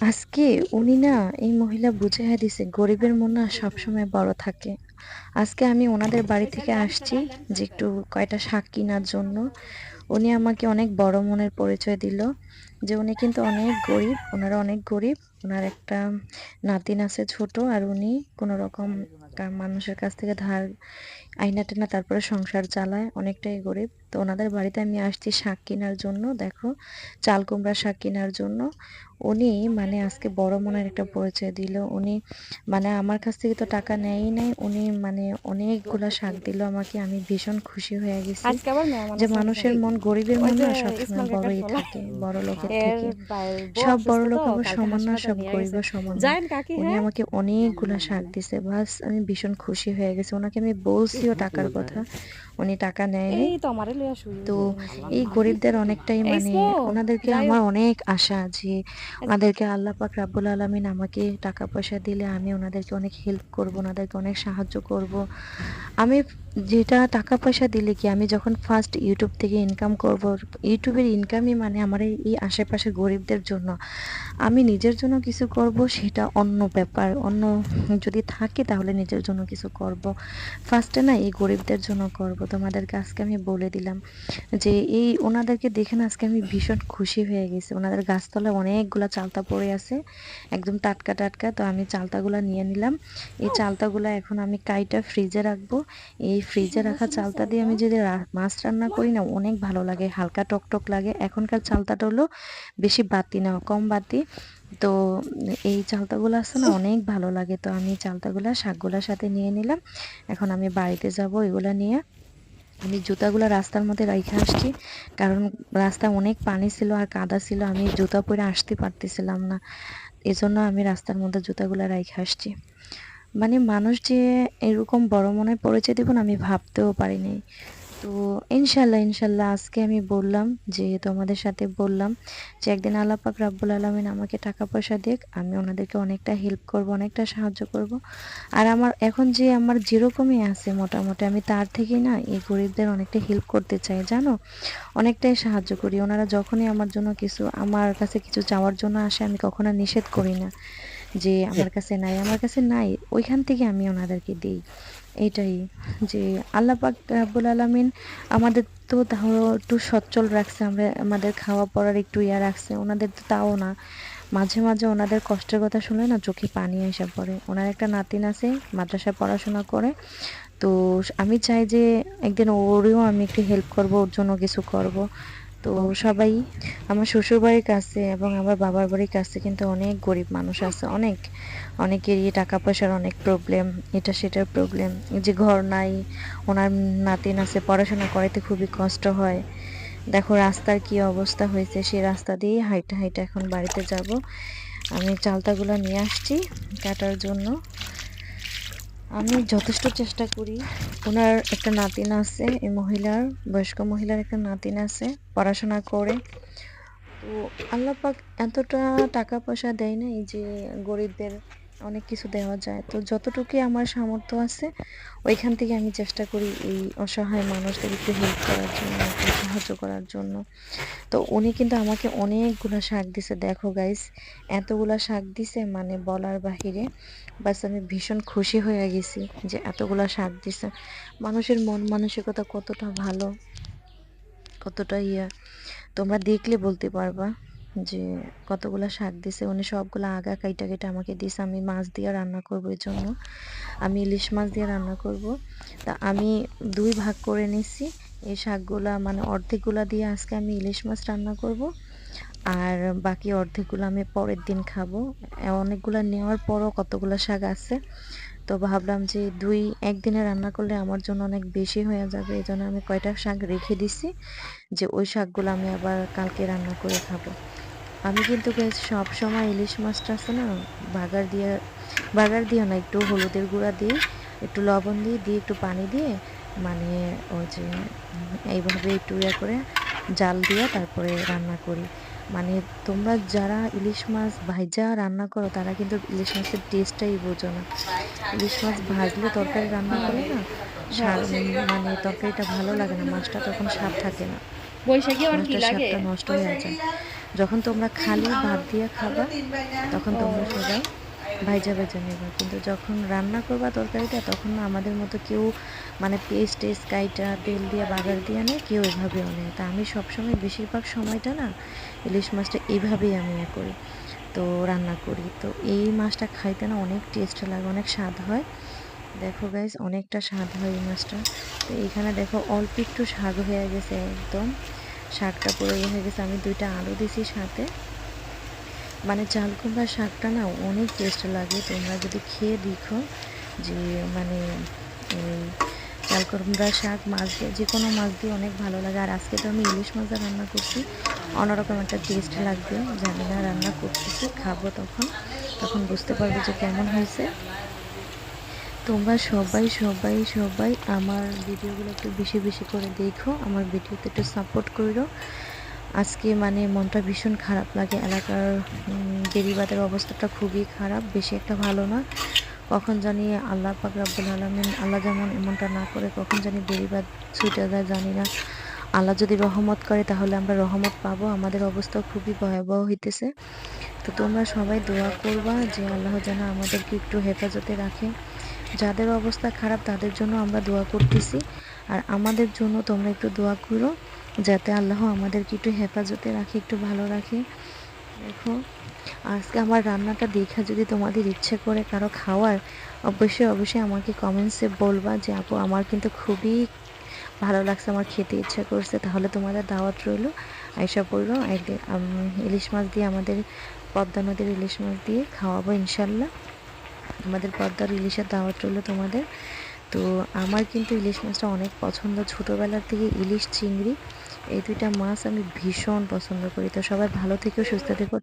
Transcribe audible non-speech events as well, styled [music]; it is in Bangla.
আজকে উনি না এই মহিলা বুঝাইয়া দিছে, গরিবের মন না সবসময় বড় থাকে। আজকে আমি ওনাদের বাড়ি থেকে আসছি যে একটু কয়টা শাক কেনার জন্য। উনি আমাকে অনেক বড় মনের পরিচয় দিল যে উনি কিন্তু অনেক গরিব, ওনারা অনেক গরিব। ওনার একটা নাতিন আছে ছোট আর উনি কোনো রকম মানুষের কাছ থেকে ধার আইনা টেনা তারপরে সংসার চালায়, অনেকটাই গরিব। তো ওনাদের বাড়িতে আমি আসছি শাক কেনার জন্য দেখো চাল কুমড়া শাক কেনার জন্য। উনি মানে আজকে বড় মনের একটা পরিচয় দিল। উনি মানে আমার কাছ থেকে তো টাকা নেয়ই নাই উনি মানে অনেকগুলা শাক দিল আমাকে আমি ভীষণ খুশি হয়ে গেছি। যে মানুষের মন গরিবের মন না সবসময় বড়ই থাকে বড় লোকের থেকে। সব বড় লোক কালকে সমান না সব গরিব সমান উনি হ্যাঁ? আমাকে অনেকগুলা শাক দিছে বাস আমি ভীষণ খুশি হয়ে গেছি। ওনাকে আমি বলছিও [laughs] টাকার কথা উনি টাকা নেয়নি। তো এই গরিবদের অনেকটাই মানে ওনাদেরকে আমার অনেক আশা যে ওনাদেরকে আল্লাহ পাক রাব্বুল আলামিন আমাকে টাকা পয়সা দিলে আমি ওনাদেরকে অনেক হেল্প করব ওনাদেরকে অনেক সাহায্য করব। আমি যেটা টাকা পয়সা দিলে কি আমি যখন ফার্স্ট ইউটিউব থেকে ইনকাম করব ইউটিউবের ইনকামই মানে আমার এই আশেপাশে গরিবদের জন্য। আমি নিজের জন্য কিছু করব, সেটা অন্য ব্যাপার। অন্য যদি থাকে তাহলে নিজের জন্য কিছু করব। ফার্স্টে না এই গরিবদের জন্য করব। তোমাদেরকে আজকে আমি বলে দিলাম যে, এই ওনাদেরকে দেখে না আজকে আমি ভীষণ খুশি হয়ে গেছি। ওনাদের গাছতলায় অনেকগুলা চালতা পড়ে আছে, একদম টাটকা টাটকা। তো আমি চালতাগুলা নিয়ে নিলাম। এই চালতাগুলা এখন আমি কাইটা ফ্রিজে রাখব। এই ফ্রিজে রাখা চালতা দিয়ে আমি যদি মাছ রান্না করি না, অনেক ভালো লাগে, হালকা টকটক লাগে। এখনকার চালতাটা হলো বেশি বাতি না, কম বাতি তো এই চালতাগুলো আছে না, অনেক ভালো লাগে। তো আমি চালতাগুলা, শাকগুলার সাথে নিয়ে নিলাম। এখন আমি বাড়িতে যাব এগুলা নিয়ে। আমি জুতাগুলো রাস্তার মধ্যে রেখে আসছি, কারণ রাস্তায় অনেক পানি ছিল আর কাদা ছিল। আমি জুতা পরে আসতে পারতেছিলাম না। এজন্য আমি রাস্তার মধ্যে জুতাগুলো রেখে আসছি। মানে মানুষ যে এরকম বড় মনে পরিচয় দেব না আমি ভাবতেও পারিনি। তো ইনশাল্লাহ ইনশাল্লাহ আজকে আমি বললাম যে তোমাদের সাথে বললাম, যে একদিন আল্লাহ পাক রাব্বুল আলমিন আমাকে টাকা পয়সা দিক, আমি ওনাদেরকে অনেকটা হেল্প করব, অনেকটা সাহায্য করব। আর আমার এখন যে আমার যেরকমই আছে মোটামুটি, আমি তার থেকেই না এই গরিবদের অনেকটা হেল্প করতে চাই, জানো? অনেকটাই সাহায্য করি। ওনারা যখনই আমার জন্য কিছু, আমার কাছে কিছু চাওয়ার জন্য আসে, আমি কখনো নিষেধ করি না। যে আমার কাছে নাই, আমার কাছে নাই, ওইখান থেকে আমি ওনাদেরকে দিই। এটাই যে আল্লাহ পাক রাব্বুল আলামিন আমাদের তো ধরো একটু সচ্ছল রাখছে, আমরা আমাদের খাওয়া পড়ার একটু ইয়া রাখছে, ওনাদের তো তাও না। মাঝে মাঝে ওনাদের কষ্টের কথা শুনে না চোখে পানি এসে পড়ে। ওনার একটা নাতিন আছে, মাদ্রাসায় পড়াশোনা করে। তো আমি চাই যে একদিন ওরেও আমি একটু হেল্প করব, ওর জন্য কিছু করব। তো সবাই, আমার শ্বশুরবাড়ির কাছে এবং আমার বাবার বাড়ির কাছে কিন্তু অনেক গরিব মানুষ আছে, অনেক। অনেকেরই টাকা পয়সার অনেক প্রবলেম এটা সেটার প্রবলেম যে ঘর নাই, ওনার নাতিন আছে, পড়াশোনা করাইতে খুবই কষ্ট হয়। দেখো রাস্তার কি অবস্থা হয়েছে, সেই রাস্তা দিয়ে হাইটে হাইটে এখন বাড়িতে যাব। আমি চালতাগুলো নিয়ে আসছি কাটার জন্য। আমি যথেষ্ট চেষ্টা করি ওনার একটা নাতিন আছে, এই মহিলার বয়স্ক মহিলার একটা নাতিন আছে, পড়াশোনা করে তো আল্লাপাক এতটা টাকা পয়সা দেয় নাই যে গরিবদের অনেক কিছু দেওয়া যায়। তো যতটুকুই আমার সামর্থ্য আছে, ওইখান থেকে আমি চেষ্টা করি এই অসহায় মানুষদের একটু হেল্প করার জন্য, একটু সাহায্য করার জন্য। তো উনি কিন্তু আমাকে অনেকগুলো শাক দিছে। দেখো গাইস এতগুলা শাক দিছে মানে বলার বাহিরে, বাস আমি ভীষণ খুশি হয়ে গেছি যে এতগুলা শাক দিছে। মানুষের মন মানসিকতা কতটা ভালো, কতটা ইয়া, তোমরা দেখলে বলতে পারবা। যে কতগুলা শাক দিছে, উনি সবগুলো আগা কাইটা কেটে আমাকে দিছে, আমি মাছ দিয়ে রান্না করব এর জন্য। আমি ইলিশ মাছ দিয়ে রান্না করব। তা আমি দুই ভাগ করে নিছি। এই শাকগুলা মানে অর্ধেকগুলা দিয়ে আজকে আমি ইলিশ মাছ রান্না করব। আর বাকি অর্ধেকগুলো আমি পরের দিন খাব। অনেকগুলো নেওয়ার পরও কতগুলো শাক আছে। তো ভাবলাম যে দুই, একদিনে রান্না করলে আমার জন্য অনেক বেশি হয়ে যাবে। এই জন্য আমি কয়টা শাক রেখে দিছি যে ওই শাকগুলো আমি আবার কালকে রান্না করে খাব। আমি কিন্তু guys সব সময় ইলিশ মাছটা আছে না বাগার দিয়ে বাগার দিয়ে না একটু হলুদের গুঁড়া দিয়ে একটু লবণ দিয়ে দিয়ে একটু পানি দিয়ে মানে ওই যে এইভাবে একটু ইয়ে করে জাল দিয়ে তারপরে রান্না করি। মানে তোমরা যারা ইলিশ মাছ ভাইজা রান্না করো তারা কিন্তু ইলিশ মাছের টেস্টটাই বোঝো না। ইলিশ মাছ ভাজলে তরকারি রান্না করে না মানে তরকারিটা ভালো লাগে না মাছটা তখন স্বাদ থাকে না। লাগে? স্বাদটা নষ্ট হয়ে যায়। যখন তোমরা খালি ভাত দিয়ে খাবা, তখন তোমরা সবাই ভাইজা ভাইজা নেবা। কিন্তু যখন রান্না করবা তরকারিটা, তখন আমাদের মতো কেউ মানে পেস্ট টেস্ট কাইটা তেল দিয়ে, বাগার দিয়ে নেয় কেউ এভাবেও নেয় তা আমি সবসময় বেশিরভাগ সময়টা না ইলিশ মাছটা এইভাবেই আমি ইয়ে করি, তো রান্না করি। তো এই মাছটা খাইতে না অনেক টেস্ট লাগে, অনেক স্বাদ হয়। দেখো গাইজ অনেকটা স্বাদ হয় এই মাছটা। তো এইখানে দেখো অল্প একটু স্বাদ হয়ে গেছে একদম। শাকটা পুরো ইয়ে হয়ে গেছে। আমি দুইটা আলু দিছি সাথে। মানে চাল কুমড়ার শাকটা না অনেক টেস্ট লাগে। তোমরা যদি খেয়ে দেখো যে মানে চাল কুমড়ার শাক, মাছ দিয়ে যে কোনো মাছ দিয়ে অনেক ভালো লাগে। আর আজকে তো আমি ইলিশ মাছটা রান্না করছি। অন্যরকম একটা টেস্ট লাগবে। জানি না রান্না করতেছি, খাব তখন। তখন বুঝতে পারব যে কেমন হয়েছে। তোমরা সবাই সবাই সবাই আমার ভিডিওগুলো একটু বেশি বেশি করে দেখো, আমার ভিডিওতে একটু সাপোর্ট করো আজকে মানে মনটা ভীষণ খারাপ লাগে, এলাকার বেড়িবাঁধের অবস্থাটা খুবই খারাপ, বেশি একটা ভালো না। কখন জানি আল্লাহ পাক রাব্বুল আলমিন, আল্লাহ যেমন এমনটা না করে, কখন জানি বেড়িবাঁধ ছুটে যায় জানি না। আল্লাহ যদি রহমত করে, তাহলে আমরা রহমত পাবো। আমাদের অবস্থা খুবই ভয়াবহ হইতেছে। তো তোমরা সবাই দোয়া করবা যে আল্লাহ যেন আমাদেরকে একটু হেফাজতে রাখে। যাদের অবস্থা খারাপ, তাদের জন্য আমরা দোয়া করতেছি। আর আমাদের জন্য তোমরা একটু দোয়া করো, যাতে আল্লাহ আমাদেরকে একটু হেফাজতে রাখে, একটু ভালো রাখে। দেখো, আজকে আমার রান্নাটা দেখা যদি তোমাদের ইচ্ছে করে কারও খাওয়ার, অবশ্যই অবশ্যই আমাকে কমেন্টসে বলবা যে, আপু, আমার কিন্তু খুবই ভালো লাগছে, আমার খেতে ইচ্ছা করছে। তাহলে তোমাদের দাওয়াত রইল আয়সা একদিন ইলিশ মাছ দিয়ে আমাদের পদ্মা নদীর ইলিশ মাছ দিয়ে খাওয়াবো ইনশাল্লাহ। আমাদের পদ্মার ইলিশের দাওয়াত রইল তোমাদের। তো আমার কিন্তু ইলিশ মাছটা অনেক পছন্দ। ছোটোবেলার থেকে ইলিশ চিংড়ি, এই দুইটা মাছ আমি ভীষণ পছন্দ করি। তো সবাই ভালো থেকেও সুস্থ থেকো।